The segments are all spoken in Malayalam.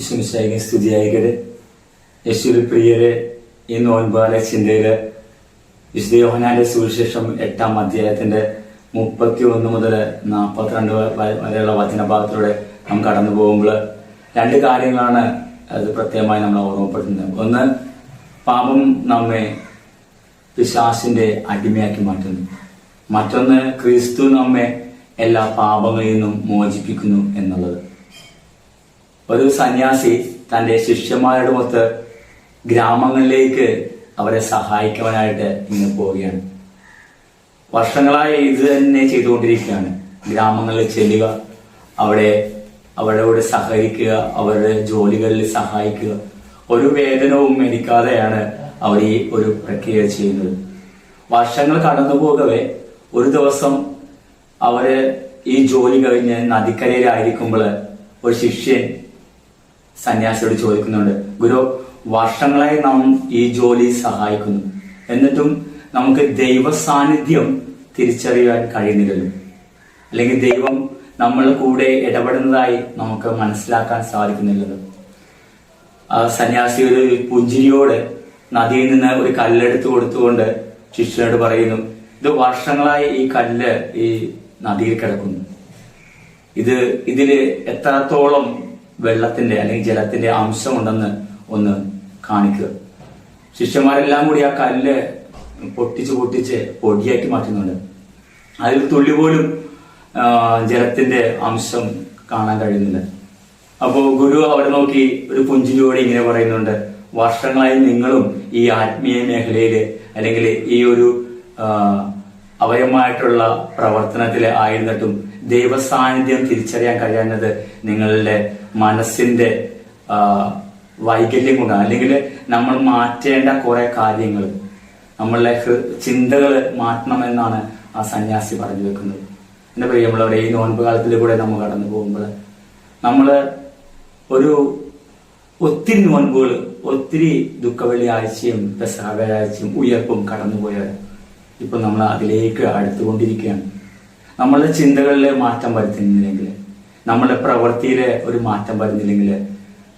വിശ്വമിശായിക സ്തുതിയായിക്കട്ടെ. യേശുവിൽ പ്രിയരെ ഈ നോൻപാല ചിന്തയിൽ വിശുദ്ധ യോഹനാന്റെ സുവിശേഷം എട്ടാം അധ്യായത്തിന്റെ മുപ്പത്തി ഒന്ന് മുതൽ നാൽപ്പത്തിരണ്ട് വരെയുള്ള വചനഭാഗത്തിലൂടെ നാം കടന്നു പോകുമ്പോൾ രണ്ട് കാര്യങ്ങളാണ് അത് പ്രത്യേകമായി നമ്മൾ ഓർമ്മപ്പെടുത്തുന്നത്. ഒന്ന് പാപം നമ്മെ പിശാസിന്റെ അടിമയാക്കി മാറ്റുന്നു. മറ്റൊന്ന് ക്രിസ്തു നമ്മെ എല്ലാ പാപങ്ങളിൽ നിന്നും മോചിപ്പിക്കുന്നു എന്നുള്ളത്. ഒരു സന്യാസി തന്റെ ശിഷ്യന്മാരുടെ മൊത്ത് ഗ്രാമങ്ങളിലേക്ക് അവരെ സഹായിക്കുവാനായിട്ട് ഇങ്ങനെ പോവുകയാണ്. വർഷങ്ങളായി ഇത് തന്നെ ചെയ്തുകൊണ്ടിരിക്കുകയാണ്. ഗ്രാമങ്ങളിൽ ചെല്ലുക അവിടെ അവരോട് സഹകരിക്കുക അവരുടെ ജോലികളിൽ സഹായിക്കുക. ഒരു വേതനവും മേടിക്കാതെയാണ് അവർ ഈ ഒരു പ്രക്രിയ ചെയ്യുന്നത്. വർഷങ്ങൾ കടന്നു പോകവേ ഒരു ദിവസം അവർ ഈ ജോലി കഴിഞ്ഞ് നദിക്കരയിലായിരിക്കുമ്പോൾ ഒരു ശിഷ്യൻ സന്യാസിയോട് ചോദിക്കുന്നുണ്ട് ഗുരു വർഷങ്ങളായി നാം ഈ ജോലി സഹായിക്കുന്നു. എന്നിട്ടും നമുക്ക് ദൈവ സാന്നിധ്യം തിരിച്ചറിയാൻ കഴിയുന്നില്ലല്ലോ. അല്ലെങ്കിൽ ദൈവം നമ്മൾ കൂടെ ഇടപെടുന്നതായി നമുക്ക് മനസ്സിലാക്കാൻ സാധിക്കുന്നില്ലല്ലോ. സന്യാസി ഒരു പുഞ്ചിരിയോട് നദിയിൽ നിന്ന് ഒരു കല്ലെടുത്ത് കൊടുത്തുകൊണ്ട് ശിഷ്യനോട് പറയുന്നു ഇത് വർഷങ്ങളായി ഈ കല്ല് ഈ നദിയിൽ കിടക്കുന്നു. ഇത് ഇതിൽ എത്രത്തോളം വെള്ളത്തിന്റെ അല്ലെങ്കിൽ ജലത്തിന്റെ അംശമുണ്ടെന്ന് ഒന്ന് കാണിക്കുക. ശിഷ്യന്മാരെല്ലാം കൂടി ആ കല്ല് പൊട്ടിച്ച് പൊട്ടിച്ച് പൊടിയാക്കി മാറ്റുന്നുണ്ട്. അതിൽ തുള്ളി പോലും ജലത്തിന്റെ അംശം കാണാൻ കഴിയുന്നില്ല അപ്പോ ഗുരു അവിടെ നോക്കി ഒരു പുഞ്ചിരിയോടെ ഇങ്ങനെ പറയുന്നുണ്ട് വർഷങ്ങളായി നിങ്ങളും ഈ ആത്മീയ മേഖലയിൽ അല്ലെങ്കിൽ ഈ ഒരു അവയമായിട്ടുള്ള പ്രവർത്തനത്തിൽ ആയിരുന്നിട്ടും ദൈവ സാന്നിധ്യം തിരിച്ചറിയാൻ കഴിയാഞ്ഞത് നിങ്ങളുടെ മനസ്സിന്റെ വൈകല്യം കൊണ്ടാണ്. അല്ലെങ്കിൽ നമ്മൾ മാറ്റേണ്ട കുറെ കാര്യങ്ങൾ നമ്മളുടെ ചിന്തകൾ മാറ്റണമെന്നാണ് ആ സന്യാസി പറഞ്ഞു വെക്കുന്നത്. എന്റെ പ്രിയമുള്ളവരെ ഈ നോൻപ് കാലത്തിൽ കൂടെ നമ്മൾ കടന്നു പോകുമ്പോൾ നമ്മൾ ഒരു ഒത്തിരി നോൻപുകൾ ഒത്തിരി ദുഃഖവെള്ളി ആഴ്ചയും വ്യാഴാഴ്ചയും ഉയർപ്പും കടന്നുപോയവർ ഇപ്പൊ നമ്മൾ അതിലേക്ക് അടുത്തുകൊണ്ടിരിക്കുകയാണ്. നമ്മളുടെ ചിന്തകളിലെ മാറ്റം വരുത്തുന്നില്ലെങ്കിൽ നമ്മുടെ പ്രവൃത്തിയിലെ ഒരു മാറ്റം വരുന്നില്ലെങ്കിൽ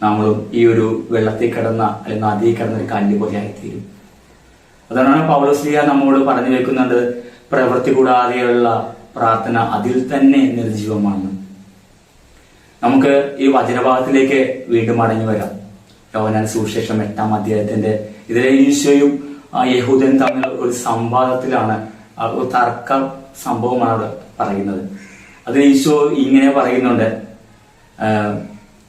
നമ്മളും ഈ ഒരു വെള്ളത്തിൽ കിടന്ന അല്ലെങ്കിൽ നദിയിൽ കിടന്ന ഒരു കല്ല് പോലെ ആയിത്തീരും. അതാണ് പൗലോസ്ലിയ നമ്മോട് പറഞ്ഞു വെക്കുന്നുണ്ട് പ്രവൃത്തി കൂടാതെയുള്ള പ്രാർത്ഥന അതിൽ തന്നെ നിർജീവമാണ് നമുക്ക് ഈ വചനഭാഗത്തിലേക്ക് വീണ്ടും മടങ്ങി വരാം. യോനാൻ സുവിശേഷം എട്ടാം അധ്യായത്തിന്റെ ഇതിലെ ഈശോയും യഹൂദൻ തമ്മിൽ ഒരു സംവാദത്തിലാണ് തർക്ക സംഭവമാണ് അവിടെ പറയുന്നത്. അത് ഈശോ ഇങ്ങനെ പറയുന്നുണ്ട്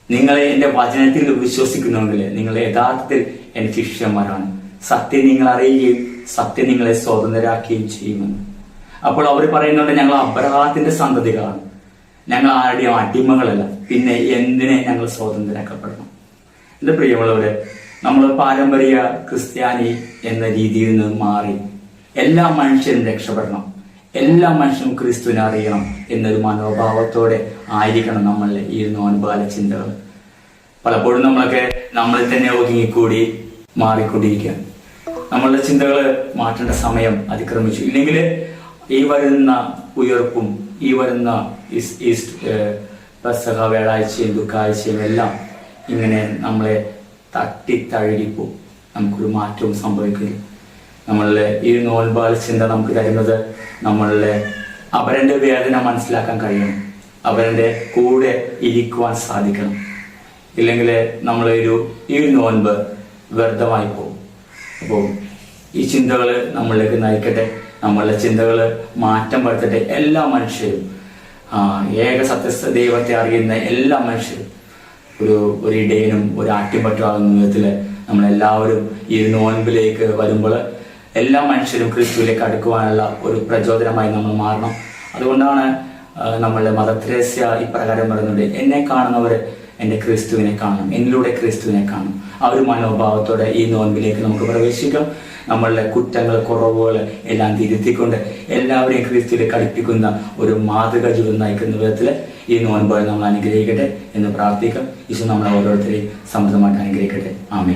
നിങ്ങൾ എന്റെ വചനത്തിൽ വിശ്വസിക്കുന്നുണ്ടെങ്കിൽ നിങ്ങൾ യഥാർത്ഥത്തിൽ എന്റെ ശിഷ്യന്മാരാണ്. സത്യം നിങ്ങൾ അറിയുകയും സത്യം നിങ്ങളെ സ്വതന്ത്രരാക്കുകയും ചെയ്യുമെന്ന് അപ്പോൾ അവർ പറയുന്നുണ്ട് ഞങ്ങൾ അബ്രഹാത്തിന്റെ സന്തതികളാണ്. ഞങ്ങൾ ആരുടെയും അടിമകളല്ല. പിന്നെ എന്തിനെ ഞങ്ങൾ സ്വതന്ത്രരാക്കപ്പെടണം? എന്റെ പ്രിയമുള്ളവരെ നമ്മൾ പാരമ്പര്യ ക്രിസ്ത്യാനി എന്ന രീതിയിൽ നിന്ന് മാറി എല്ലാ മനുഷ്യരും രക്ഷപ്പെടണം. എല്ലാ മനുഷ്യനും ക്രിസ്തുവിനെ അറിയണം എന്നൊരു മനോഭാവത്തോടെ ആയിരിക്കണം നമ്മളുടെ ഈ നോൻപാല ചിന്തകൾ. പലപ്പോഴും നമ്മളൊക്കെ നമ്മളിൽ തന്നെ ഒതുങ്ങിക്കൂടി മാറിക്കൊണ്ടിരിക്കുക. നമ്മളുടെ ചിന്തകൾ മാറ്റേണ്ട സമയം അതിക്രമിച്ചു. ഇല്ലെങ്കിൽ ഈ വരുന്ന ഉയർപ്പും ഈ വരുന്ന ഈസ്റ്റ് വ്യാഴാഴ്ചയും ദുഃഖാഴ്ചയും എല്ലാം ഇങ്ങനെ നമ്മളെ തട്ടി തഴുകിപ്പോ നമുക്കൊരു മാറ്റവും സംഭവിക്കില്ല. നമ്മളുടെ ഈ നോൻപാൽ ചിന്ത നമുക്ക് തരുന്നത് നമ്മളുടെ അവരന്റെ വേദന മനസ്സിലാക്കാൻ കഴിയണം അവരന്റെ കൂടെ ഇരിക്കുവാൻ സാധിക്കണം. ഇല്ലെങ്കിൽ നമ്മളൊരു ഈ നോൻപ് വ്യർത്ഥമായി പോകും. അപ്പോൾ ഈ ചിന്തകൾ നമ്മളിലേക്ക് നയിക്കട്ടെ. നമ്മളുടെ ചിന്തകൾ മാറ്റം വരുത്തട്ടെ. എല്ലാ മനുഷ്യരും ഏക സത്യസ്ഥ ദൈവത്തെ അറിയുന്ന എല്ലാ മനുഷ്യരും ഒരു ഒരു ഇടയനും ഒരു ആട്ടിൻപറ്റുമാകുന്ന വിധത്തിൽ നമ്മളെല്ലാവരും ഈ നോൻപിലേക്ക് വരുമ്പോൾ എല്ലാ മനുഷ്യരും ക്രിസ്തുവിലേക്ക് അടുക്കുവാനുള്ള ഒരു പ്രചോദനമായി നമ്മൾ മാറണം. അതുകൊണ്ടാണ് നമ്മളുടെ മദർ തെരേസ്യ ഇപ്രകാരം പറയുന്നുണ്ട് എന്നെ കാണുന്നവർ എന്റെ ക്രിസ്തുവിനെ കാണണം എന്നിലൂടെ ക്രിസ്തുവിനെ കാണും. ആ ഒരു മനോഭാവത്തോടെ ഈ നോൻപിലേക്ക് നമുക്ക് പ്രവേശിക്കാം. നമ്മളുടെ കുറ്റങ്ങൾ കുറവുകൾ എല്ലാം തിരുത്തിക്കൊണ്ട് എല്ലാവരെയും ക്രിസ്തുവിലേക്ക് അടുപ്പിക്കുന്ന ഒരു മാതൃക ജീവിതം നയിക്കുന്ന വിധത്തിൽ ഈ നോൻപുകൾ നമ്മൾ അനുഗ്രഹിക്കട്ടെ എന്ന് പ്രാർത്ഥിക്കാം. ഈശോ നമ്മളെ ഓരോരുത്തരെയും സമൃദ്ധമായിട്ട് അനുഗ്രഹിക്കട്ടെ. ആമേ